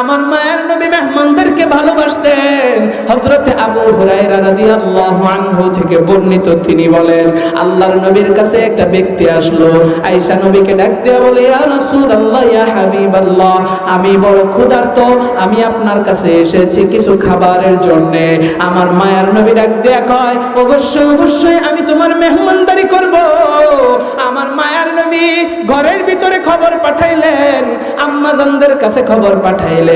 আমার মায়ের নবী মেহমানদেরকে ভালোবাসতেন। হজরতে আবু আনহু থেকে বর্ণিত তিনি বলেন, আল্লাহর নবীর কাছে একটা ব্যক্তি আসলো, আয়েশা নবীকে ডাক দেয়া বলে আমি বড় ক্ষুধার্ত, আমি আপনার কাছে এসেছি কিছু খাবারের জন্য। আমার মায়ের নবী ডাক দেয়া কয়, অবশ্যই অবশ্যই, আমি তোমার মেহমানদারি করব। আমার মায়ের নবী ঘরের ভিতরে খবর পাঠাইলেন, আম্মাজানদের কাছে খবর পাঠাইলেন।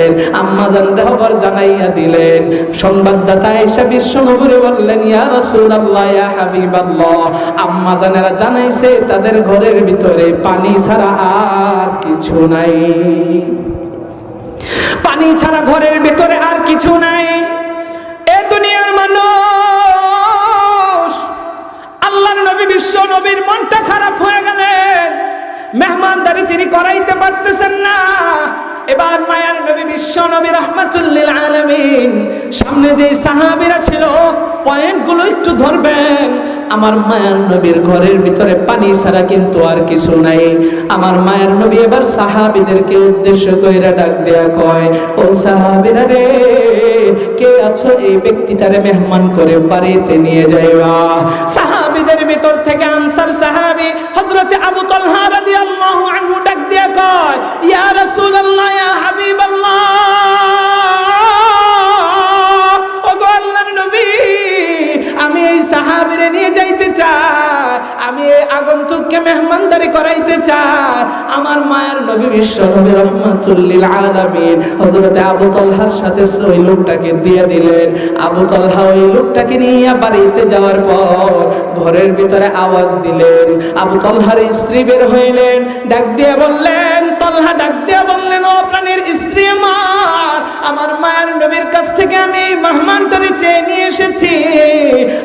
আম্মাজানদের খবর জানাইয়া দিলেন। সংবাদদাতা এসে বিশ্ব নবরে বললেন, ইয়া রাসূলুল্লাহ, ইয়া হাবিবাল্লাহ। আম্মাজানেরা জানাইছে, তাদের ঘরের ভিতরে পানি ছাড়া আর কিছু নাই। পানি ছাড়া ঘরের ভিতরে আর কিছু নাই। এ দুনিয়ার মানুষ, আল্লাহর নবী বিশ্ব নবীর মনটা খারাপ হয়ে গেলেন। মেহমানদারি তিনি করাইতে পারতেছেন না। এবার মায়ার নবী বিশ্ব নবী রহমাতুল্লিল আলামিন, সামনে যে সাহাবীরা ছিল পয়েন্টগুলো একটু ধরবেন। আমার মায়ার নবীর ঘরের ভিতরে পানি ছাড়া কিন্তু আর কিছু নাই। আমার মায়ের নবী এবার সাহাবীদেরকে উদ্দেশ্য কইরা ডাক দেয়া কয়, ও সাহাবীরা রে, কে আছো এই ব্যক্তিটারে মেহমান করে বাড়িতে নিয়ে যাইবা? সাহাবিদের ভিতর থেকে আনসার সাহাবী হযরতে আবু তালহা রাদিয়াল্লাহু আনহু দিয়া কয়, ইয়া রাসূলুল্লাহ, ইয়া হাবিবাল্লাহ, ওগো আল্লাহর নবী, আমি এই সাহাবীরে নিয়ে যাইতে চাই, আমি এই আগন্তুককে মেহমানদারি করাইতে চাই। আমার মায়ের নবী বিশ্ব নবী রহমাতুল্লিল আলামিন। হযরতে আবু তালহার সাথে ওই লোকটাকে দিয়ে দিলেন। আবু তালহা ওই লোকটাকে নিয়ে বাড়িতে যাওয়ার পর ঘরের ভিতরে আওয়াজ দিলেন। আবু তালহার স্ত্রী বের হইলেন, ডাক দিয়ে বললেন, তালহা, ডাক দিয়ে বললেন, ও প্রাণের স্ত্রী মা, আমার মায়ের নবীর কাছ থেকে আমি মেহমানটারে চেয়ে নিয়ে এসেছি।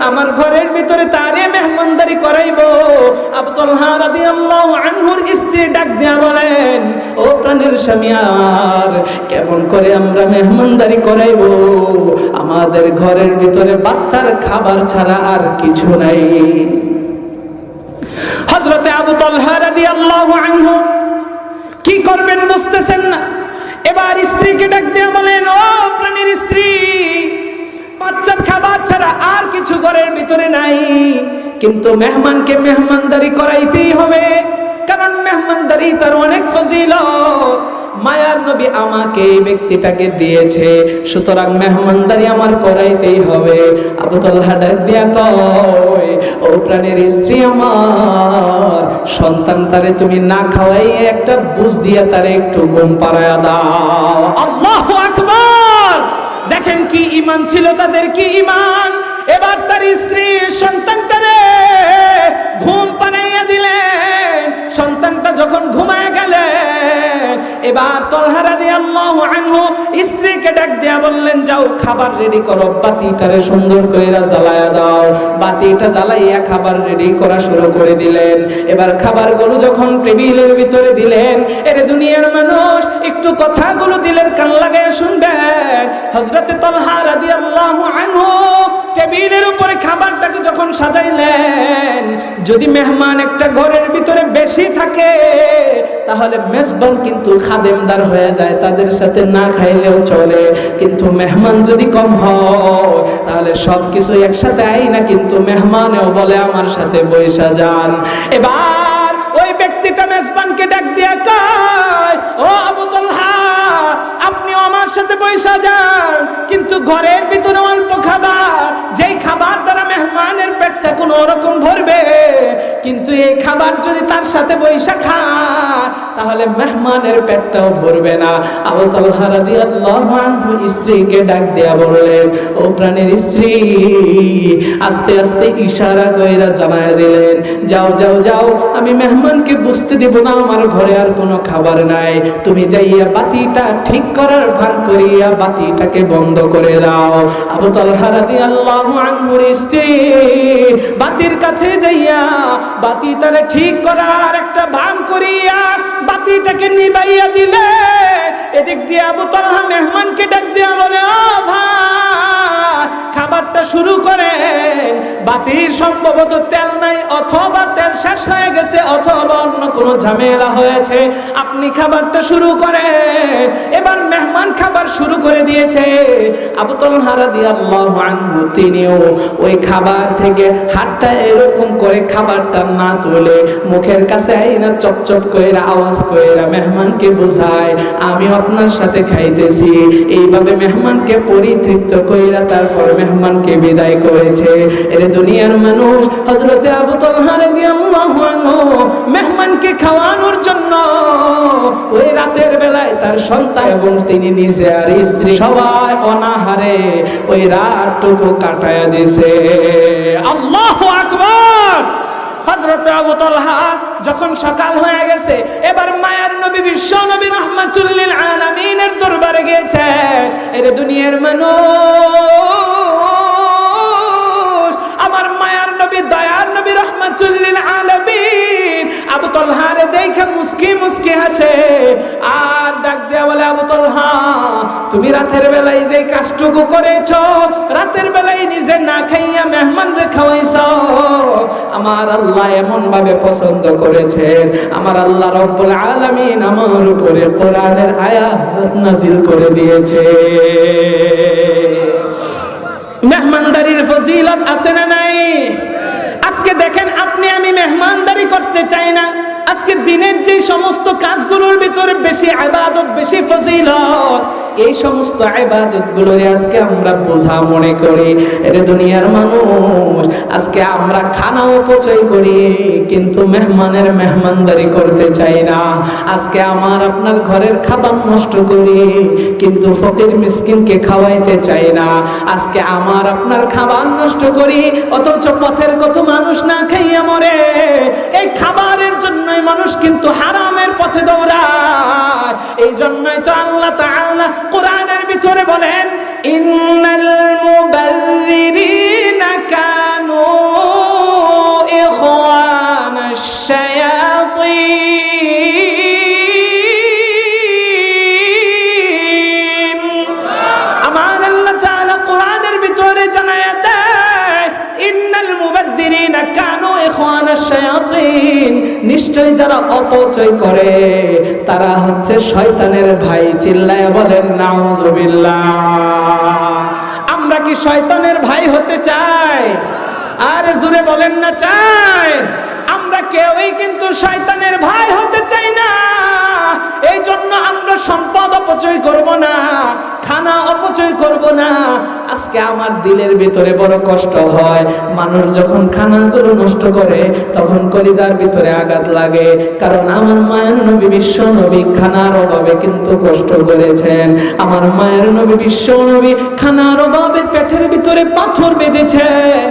আমার ঘরের ভিতরে তারে মেহমানদারি করাইবো। আবু তালহা রাদিয়াল্লাহু আনহুর স্ত্রী ডাক দিয়া বলেন, ও প্রাণের স্বামী আর, কেমন করে আমরা মেহমানদারি করাইবো? আমাদের ঘরের ভিতরে বাচ্চার খাবার ছাড়া আর কিছু নাই। হযরতে আবু তালহা রাদিয়াল্লাহু আনহু কি করবেন বুঝতেছেন না? এবার স্ত্রীকে ডাক দিয়ে বলেন, ও প্রাণীর ঘরের ভিতরে নাই। কিন্তু মেহমানকে মেহমানদারি করাইতেই হবে। কারণ মেহমানদারি তার অনেক ফজিল মায়ার নবী আমাকে এই ব্যক্তিটাকে দিয়েছে। সুতরাং মেহমানদারি আমার করাইতেই হবে। আবু তালহা ডাক দিয়া কয়, ও প্রাণের স্ত্রী আমার, সন্তান তারে তুমি না খাওয়াই একটা বুঝ দিয়া তারে একটু ঘুম পাড়ায়া দাও। আল্লাহু আকবার! দেখেন কি ইমান ছিল তাদের, কি ইমান এবার তার স্ত্রী সন্তানটারে ঘুম পানাইয়া দিলেন। সন্তানটা যখন ঘুমায় গেলেন এবার তলহারা দিয়ে আল্লাহ আনহু স্ত্রীকে ডাক দিয়া বললেন, যাও, খাবার রেডি করো। বাতিটারে সুন্দর করে জ্বালায়া দাও। বাতিটা জ্বালাইয়া খাবার রেডি করা শুরু করে দিলেন। এবার খাবারগুলো যখন টেবিলের ভিতরে দিলেন, এর দুনিয়ার মানুষ, একটু কথাগুলো দিলের কান লাগায় শুনবেন। হজরতে তলহা রাদিয়াল্লাহু আনহু টেবিলের উপরে খাবারটাকে যখন সাজাইলেন, যদি মেহমান একটা ঘরের ভিতরে বেশি থাকে, তাহলে মেজবান কিন্তু খাদেমদার হয়ে যায়, তাদের সাথে না খাইলেও চলে। কিন্তু মেহমান যদি কম হয়, তাহলে সব কিছু একসাথে আই না কিন্তু মেহমানেও বলে, আমার সাথে বৈশা যান। এবার বৈশা যান কিন্তু ঘরের ভিতরে অল্প খাবার। যেই খাবার দ্বারা মেহমানের পেটটা কোনো রকম ভরবে, কিন্তু এই খাবার যদি তার সাথে বৈশা খান তাহলে মেহমানের পেটটাও ভরবে না। আবু তালহা রাদিয়াল্লাহু আনহু স্ত্রীকে ডাক দেয়া বললেন, ও প্রাণের স্ত্রী, আস্তে আস্তে ইশারা কইরা জানায় দিলেন, যাও যাও যাও, আমি মেহমানকে বুঝতে দেব না, আমার ঘরে আর কোনো খাবার নাই। তুমি যাইয়া বাতিটা ঠিক করার ভান করিয়া বাতিটাকে বন্ধ করে দাও। আবু তালহা রাদিয়াল্লাহু আনহুর স্ত্রী বাতির কাছে যাইয়া বাতি তারে ঠিক করার একটা ভান করিয়া বাতিটাকে নিবাইয়া দিলে। এদিক দিয়ে আবু তালহা মেহমানকে ডাক দিয়া বলে, ও ভাই, খাবারটা শুরু করেন বাতির সম্ভবত তেল নাই, অথবা তেল শেষ হয়ে গেছে, অথবা অন্য কোনো ঝামেলা হয়েছে। আপনি খাবারটা শুরু করেন। এবার মেহমান খাবার শুরু করে দিয়েছে। আবু তলহা রাদিয়াল্লাহু আনহু, তিনিও ওই খাবার থেকে হাতটা এরকম করে খাবারটা না তুলে মুখের কাছে আইনা চপচপ কইরা, আওয়াজ কইরা মেহমানকে বোঝায়, আমি আপনার সাথে খাইতেছি। এইভাবে মেহমানকে পরিতৃপ্ত কইরা তারপর মেহমানকে বিদায় করেছে। এর দুনিয়ার মানুষ হজরতে আবু তলহা রাদিয়াল্লাহু আনহু মেহমানকে খাওয়ানোর জন্য ওই রাতের বেলায় তার সন্তান এবং তিনি নিজে আর স্ত্রী সবাই অনাহারে ওই রাতটুকু কাটায়া দিছে আল্লাহু আকবার! হযরত আবু তালহা যখন সকাল হয়ে গেছে, এবার মায়ার নবী বিশ্ব নবী রহমাতুল্লিল আলামিনের দরবারে গিয়েছে। এর দুনিয়ার মানুষ! মুস্কি মুস্কি হাসে আর ডাক দেয়া বলে, আবু তলহা, তুমি রাতের বেলায় যে কাজটুকু করেছ, রাতের বেলায় নিজে না খাইয়া মেহমান খাওয়াইছ, আমার আল্লাহ এমন ভাবে পছন্দ করেছেন। আমার আল্লাহ রব্বুল আলামিন আমার উপরে কোরআনের আয়াত নাজিল করে দিয়েছে। মেহমানদারির ফজিলত আছে না নাই? আজকে দেখেন, আপনি আমি মেহমানদারি করতে চাই না। আজকে দিনের যে সমস্ত কাজগুলোর ভিতরে বেশি আবাদত বেশি ফজিলত এই সমস্ত আবাদত গুলোরে আজকে আমরা বোঝা মনে করি। এরে দুনিয়ার মানুষ, আজকে আমরা খানা অপচয় করি, কিন্তু মেহমানের মেহমানদারি করতে চাই না। আজকে আমার আপনার ঘরের খাবার নষ্ট করি, কিন্তু ফকির মিসকিনকে খাওয়াইতে চাই না। আজকে আমার আপনার খাবার নষ্ট করি, অথচ পথের কত মানুষ না খাইয়া মরে। এই খাবারের জন্যই মানুষ কিন্তু হারামের পথে দৌড়ায়। এই জন্যই তো আল্লাহ তাআলা কোরআনের ভিতরে বলেন ইন্নাল মুবাযযিরিনা নিশ্চয় যারা অপচয় করে, তারা হচ্ছে শয়তানের ভাই, চিল্লায় বলেন, নাউজুবিল্লাহ। আমরা কি শয়তানের ভাই হতে চাই? আর জুড়ে বলেন না, চাই। আমরা কেউই কিন্তু শয়তানের ভাই হতে চাই না। এই জন্য আমরা সম্পদ অপচয় করব না খানা অপচয় করব না। আজকে আমার দিলের ভিতরে বড় কষ্ট হয়। মানুষ যখন খানাগুলো নষ্ট করে, তখন কলিজার ভিতরে আঘাত লাগে। কারণ আমার মায়ের নবী বিশ্ব নবী খানার অভাবে কিন্তু কষ্ট করেছেন। আমার মায়ের নবী বিশ্ব নবী খানার অভাবে পেটের ভিতরে পাথর বেঁধেছেন।